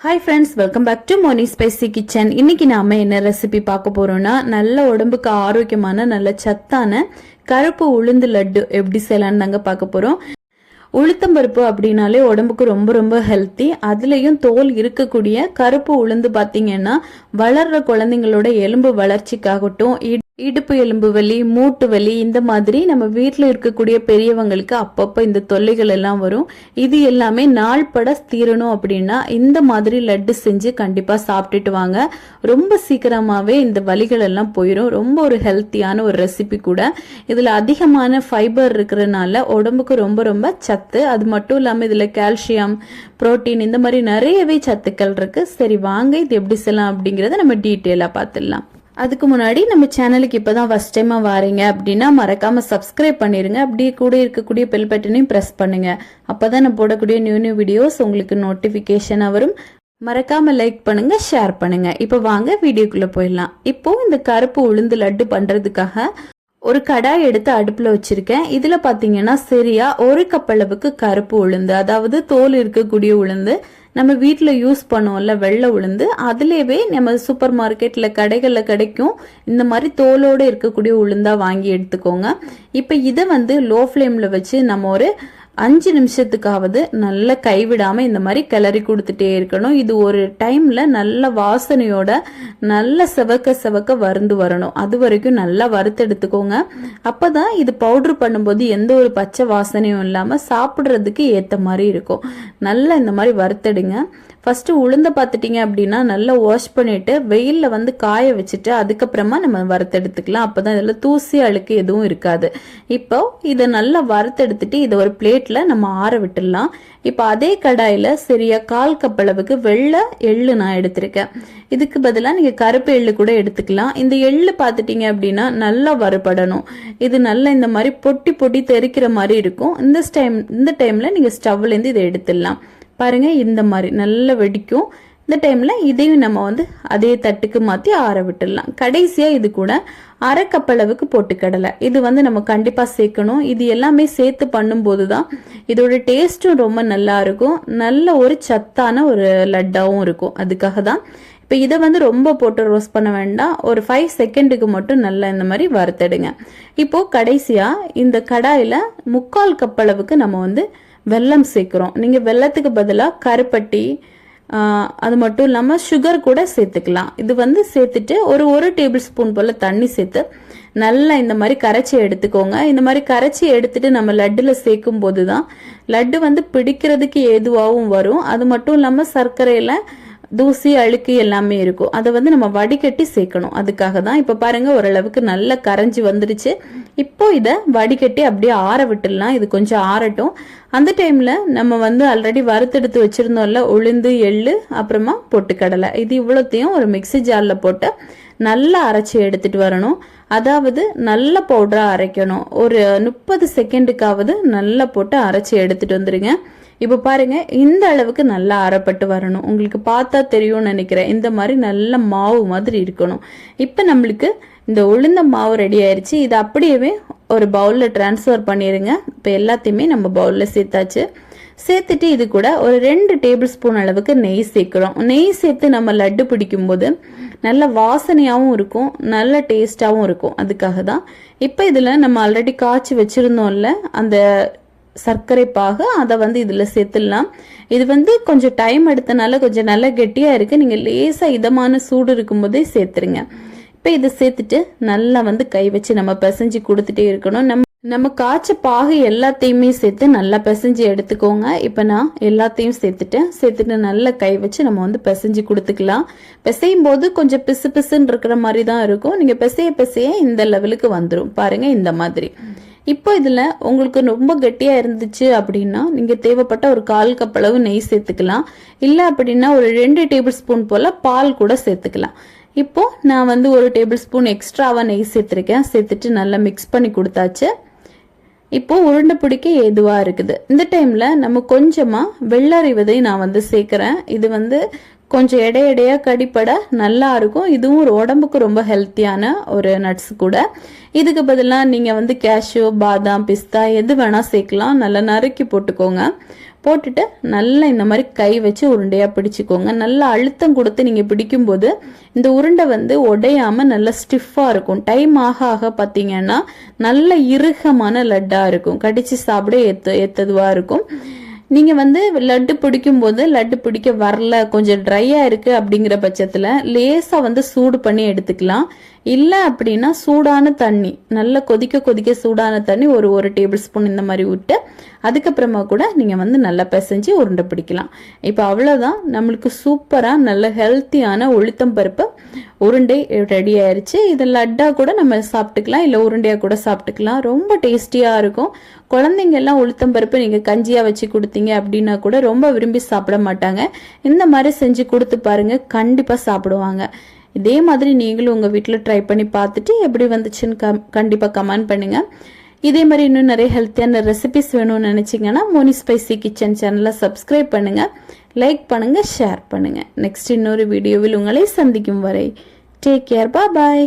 Hi friends welcome back to Moni spicy kitchen இன்னைக்கு நாம என்ன ரெசிபி பார்க்க போறோம்னா நல்ல உடம்புக்கு ஆரோக்கியமான நல்ல சத்தான கருப்பு உளுந்து லட்டு எப்படி செய்யலான்னு தாங்க பார்க்க போறோம். உளுத்தம்பருப்பு அப்படின்னாலே உடம்புக்கு ரொம்ப ரொம்ப ஹெல்த்தி அதுலேயும் தோல் இருக்கக்கூடிய கருப்பு உளுந்து பார்த்தீங்கன்னா வளர்ற குழந்தைங்களோட எலும்பு வளர்ச்சிக்காகட்டும் இடுப்பு எலும்பு வலி மூட்டு வலி இந்த மாதிரி நம்ம வீட்டில் இருக்கக்கூடிய பெரியவங்களுக்கு அப்பப்போ இந்த தொல்லைகள் எல்லாம் வரும். இது எல்லாமே நாள் பட தீரணும் அப்படின்னா இந்த மாதிரி லட்டு செஞ்சு கண்டிப்பாக சாப்பிட்டுட்டு வாங்க. ரொம்ப சீக்கிரமாகவே இந்த வலிகள் எல்லாம் போயிடும் ரொம்ப ஒரு ஹெல்த்தியான ஒரு ரெசிபி கூட. இதில் அதிகமான ஃபைபர் இருக்கிறனால உடம்புக்கு ரொம்ப ரொம்ப சத்து. அது மட்டும் இல்லாமல் இதில் கால்சியம் புரோட்டீன் இந்த மாதிரி நிறையவே சத்துக்கள் இருக்குது சரி வாங்க இது எப்படி செய்யலாம் அப்படிங்கிறத நம்ம டீட்டெயிலாக பார்த்துடலாம். அதுக்கு முன்னாடி நம்ம சேனலுக்கு இப்பதான் ஃபர்ஸ்ட் டைமாக வாரீங்க அப்படின்னா மறக்காம சப்ஸ்கிரைப் பண்ணிடுங்க அப்படியே கூட இருக்கக்கூடிய பெல் பட்டனையும் பண்ணுங்கள் பண்ணுங்க. அப்பதான் நான் போடக்கூடிய நியூ நியூ வீடியோஸ் உங்களுக்கு நோட்டிஃபிகேஷனாக வரும். மறக்காம லைக் பண்ணுங்க ஷேர் பண்ணுங்க. இப்போ வாங்க வீடியோக்குள்ள போயிடலாம். இப்போ இந்த கருப்பு உளுந்து லட்டு பண்றதுக்காக ஒரு கடாய் எடுத்து அடுப்புல வச்சிருக்கேன். இதுல பாத்தீங்கன்னா சரியா ஒரு கப் அளவுக்கு கருப்பு உளுந்து அதாவது தோல் இருக்கக்கூடிய உளுந்து நம்ம வீட்டில் யூஸ் பண்ணுவோம்ல வெள்ளை உளுந்து. அதுலேயே நம்ம சூப்பர் மார்க்கெட்டில் கடைகளில் கிடைக்கும். இந்த மாதிரி தோலோடு இருக்கக்கூடிய உளுந்தாக வாங்கி எடுத்துக்கோங்க. இப்போ இதை வந்து லோ ஃப்ளேமில் வச்சு நம்ம ஒரு அஞ்சு நிமிஷத்துக்காவது நல்லா கைவிடாமல் இந்த மாதிரி கிளறி கொடுத்துட்டே இருக்கணும். இது ஒரு டைமில் நல்ல வாசனையோட நல்ல செவக்க செவக்க வருந்து வரணும். அது வரைக்கும் நல்லா வறுத்து எடுத்துக்கோங்க. அப்பதான் இது பவுட்ரு பண்ணும்போது எந்த ஒரு பச்சை வாசனையும் இல்லாமல் சாப்பிட்றதுக்கு ஏற்ற மாதிரி இருக்கும். நல்லா இந்த மாதிரி வறுத்தெடுங்க. ஃபஸ்ட்டு உளுந்தை பார்த்துட்டிங்க அப்படின்னா நல்லா வாஷ் பண்ணிவிட்டு வெயிலில் வந்து காய வச்சுட்டு அதுக்கப்புறமா நம்ம வறுத்தெடுத்துக்கலாம் அப்பதான் இதில் தூசி அழுக்கு எதுவும் இருக்காது. இப்போ இதை நல்லா வறுத்தெடுத்துட்டு இதை ஒரு பிளேட்டில் நம்ம ஆற விட்டுடலாம். இப்போ அதே கடாயில் சரியாக கால் கப் அளவுக்கு வெள்ளை எள்ளு நான் எடுத்திருக்கேன். இதுக்கு பதிலாக நீங்கள் கருப்பு எள்ளு கூட எடுத்துக்கலாம். இந்த எள்ளு பார்த்துட்டிங்க அப்படின்னா நல்லா வறுபடணும். இது நல்லா இந்த மாதிரி பொட்டி பொட்டி தெரிக்கிற மாதிரி இருக்கும். இந்த டைம் இந்த டைமில் நீங்கள் ஸ்டவ்லேருந்து இதை எடுத்துடலாம். பாருங்கள் இந்த மாதிரி நல்லா வெடிக்கும். இந்த டைமில் இதையும் நம்ம வந்து அதே தட்டுக்கு மாற்றி ஆற விட்டுடலாம். கடைசியாக இது கூட அரை கப்பளவுக்கு பொட்டுக்கடலை இது வந்து நம்ம கண்டிப்பாக சேர்க்கணும். இது எல்லாமே சேர்த்து பண்ணும்போது தான் இதோட டேஸ்ட்டும் ரொம்ப நல்லா இருக்கும். நல்ல ஒரு சத்தான ஒரு லட்டாகவும் இருக்கும். அதுக்காக தான் இப்போ இதை வந்து ரொம்ப போட்டு ரோஸ்ட் பண்ண வேண்டாம். ஒரு ஃபைவ் செகண்டுக்கு மட்டும் நல்லா இந்த மாதிரி வறுத்தெடுங்க. இப்போது கடைசியாக இந்த கடாயில் முக்கால் கப்பளவுக்கு நம்ம வந்து வெல்லம் சேர்க்குறோம். நீங்கள் வெல்லத்துக்கு பதிலாக கருப்பட்டி அது மட்டும் இல்லாமல் சுகர் கூட சேர்த்துக்கலாம். இது வந்து சேர்த்துட்டு ஒரு ஒரு டேபிள் ஸ்பூன் போல் தண்ணி சேர்த்து நல்லா இந்த மாதிரி கரைச்சி எடுத்துக்கோங்க. இந்த மாதிரி கரைச்சி எடுத்துட்டு நம்ம லட்டில் சேர்க்கும் போது தான் லட்டு வந்து பிடிக்கிறதுக்கு ஏதுவாகவும் வரும். அது மட்டும் இல்லாமல் சர்க்கரையில் தூசி அழுக்கு எல்லாமே இருக்கும். அதை வந்து நம்ம வடிகட்டி சேர்க்கணும். அதுக்காக தான் இப்போ பாருங்கள் ஓரளவுக்கு நல்லா கரைஞ்சி வந்துடுச்சு இப்போ இதை வடிகட்டி அப்படியே ஆற விட்டுடலாம். இது கொஞ்சம் ஆறட்டும். அந்த டைமில் நம்ம வந்து ஆல்ரெடி வறுத்தெடுத்து வச்சிருந்தோம்ல உளுந்து எள்ளு அப்புறமா பொட்டுக்கடலை. இது இவ்வளோத்தையும் ஒரு மிக்ஸி ஜாரில் போட்டு நல்லா அரைச்சி எடுத்துட்டு வரணும். அதாவது நல்ல பவுடராக அரைக்கணும். ஒரு முப்பது செகண்டுக்காவது நல்லா போட்டு அரைச்சி எடுத்துட்டு வந்துடுங்க இப்போ பாருங்க இந்த அளவுக்கு நல்லா அரைப்பட்டு வரணும். உங்களுக்கு பார்த்தா தெரியும்னு நினைக்கிறேன். இந்த மாதிரி நல்ல மாவு மாதிரி இருக்கணும். இப்போ நம்மளுக்கு இந்த உளுந்த மாவு ரெடி ஆயிடுச்சு இது அப்படியே ஒரு பவுலில் ட்ரான்ஸ்ஃபர் பண்ணிடுங்க இப்போ எல்லாத்தையுமே நம்ம பவுலில் சேர்த்தாச்சு. சேர்த்துட்டு இது கூட ஒரு ரெண்டு டேபிள் ஸ்பூன் அளவுக்கு நெய் சேர்க்குறோம். நெய் சேர்த்து நம்ம லட்டு பிடிக்கும்போது நல்ல வாசனையாகவும் இருக்கும் நல்ல டேஸ்டாகவும் இருக்கும். அதுக்காக தான். இப்போ இதில் நம்ம ஆல்ரெடி காய்ச்சி வச்சுருந்தோம்ல அந்த சர்க்கரை பாகு அதை வந்து இதில் சேர்த்துடலாம். இது வந்து கொஞ்சம் டைம் எடுத்தனால கொஞ்சம் நல்லா கெட்டியாக இருக்குது நீங்கள் லேசாக இதமான சூடு இருக்கும்போதே சேர்த்துருங்க. இப்போ இதை சேர்த்துட்டு நல்லா வந்து கை வச்சு நம்ம பிசைஞ்சு கொடுத்துட்டே இருக்கணும். நம்ம நம்ம காய்ச்ச பாகு எல்லாத்தையுமே சேர்த்து நல்லா பிசைஞ்சு எடுத்துக்கோங்க. இப்போ நான் எல்லாத்தையும் சேர்த்துட்டேன் சேர்த்துட்டு நல்லா கை வச்சு நம்ம வந்து பிசைஞ்சு கொடுத்துக்கலாம். பிசையும் போது கொஞ்சம் பிசு பிசுன்னு இருக்கிற மாதிரி தான் இருக்கும். நீங்கள் பிசைய பிசைய இந்த லெவலுக்கு வந்துடும் பாருங்கள் இந்த மாதிரி. இப்போ இதில் உங்களுக்கு ரொம்ப கெட்டியாக இருந்துச்சு அப்படின்னா நீங்கள் தேவைப்பட்ட ஒரு கால் கப் அளவு நெய் சேர்த்துக்கலாம். இல்லை அப்படின்னா ஒரு ரெண்டு டேபிள் ஸ்பூன் போல் பால் கூட சேர்த்துக்கலாம். இப்போ நான் வந்து ஒரு டேபிள் ஸ்பூன் எக்ஸ்ட்ராவாக நெய் சேர்த்துருக்கேன். சேர்த்துட்டு நல்லா மிக்ஸ் பண்ணி கொடுத்தாச்சு. இப்போது உருண்டை பிடிக்க எதுவாக இருக்குது? இந்த டைமில் நம்ம கொஞ்சமாக வெள்ளரி விதை நான் வந்து சேர்க்குறேன். இது வந்து கொஞ்சம் எடை எடையாக கடிப்பட நல்லா இருக்கும். இதுவும் ஒரு உடம்புக்கு ரொம்ப ஹெல்த்தியான ஒரு நட்ஸ் கூட. இதுக்கு பதிலாக நீங்கள் வந்து கேஷ்யூ பாதாம் பிஸ்தா எது வேணால் சேர்க்கலாம். நல்லா நறுக்கி போட்டுக்கோங்க. போட்டுட்டு நல்லா இந்த மாதிரி கை வச்சு உருண்டையாக பிடிச்சிக்கோங்க. நல்லா அழுத்தம் கொடுத்து நீங்கள் பிடிக்கும்போது இந்த உருண்டை வந்து உடையாமல் நல்லா ஸ்டிஃபாக இருக்கும். டைம் ஆக ஆக பார்த்தீங்கன்னா நல்ல இறுகமான லட்டாக இருக்கும். கடிச்சு சாப்பிட ஏற்ற ஏற்றதுவாக இருக்கும். நீங்கள் வந்து லட்டு பிடிக்கும்போது லட்டு பிடிக்க வரல கொஞ்சம் ட்ரையாக இருக்குது அப்படிங்கிற பட்சத்தில் லேசாக வந்து சூடு பண்ணி எடுத்துக்கலாம். இல்லை அப்படின்னா சூடான தண்ணி நல்லா கொதிக்க கொதிக்க சூடான தண்ணி ஒரு ஒரு டேபிள் ஸ்பூன் இந்த மாதிரி விட்டு அதுக்கப்புறமா கூட நீங்கள் வந்து நல்லா பிசைஞ்சு உருண்டை பிடிக்கலாம். இப்போ அவ்வளோதான் நம்மளுக்கு சூப்பராக நல்ல ஹெல்த்தியான உளுத்தம் பருப்பு உருண்டை ரெடி ஆயிடுச்சு இது லட்டாக கூட நம்ம சாப்பிட்டுக்கலாம் இல்லை உருண்டையாக கூட சாப்பிட்டுக்கலாம். ரொம்ப டேஸ்டியாக இருக்கும். குழந்தைங்க எல்லாம் உளுத்தம் பருப்பு நீங்கள் கஞ்சியாக வச்சு கொடுத்தீங்க அப்படின்னா கூட ரொம்ப விரும்பி சாப்பிட மாட்டாங்க. இந்த மாதிரி செஞ்சு கொடுத்து பாருங்கள் கண்டிப்பாக சாப்பிடுவாங்க. இதே மாதிரி நீங்களும் உங்கள் வீட்டில் ட்ரை பண்ணி பார்த்துட்டு எப்படி வந்துச்சுன்னு கம் கண்டிப்பாக கமெண்ட் பண்ணுங்கள் இதே மாதிரி இன்னும் நிறைய ஹெல்த்தியான ரெசிபிஸ் வேணும்னு நினச்சிங்கன்னா மோனி ஸ்பைசி கிச்சன் சேனலை சப்ஸ்கிரைப் பண்ணுங்கள் லைக் பண்ணுங்கள் ஷேர் பண்ணுங்கள் நெக்ஸ்ட் இன்னொரு வீடியோவில் உங்களை சந்திக்கும் வரை டேக் கேர் பா பாய்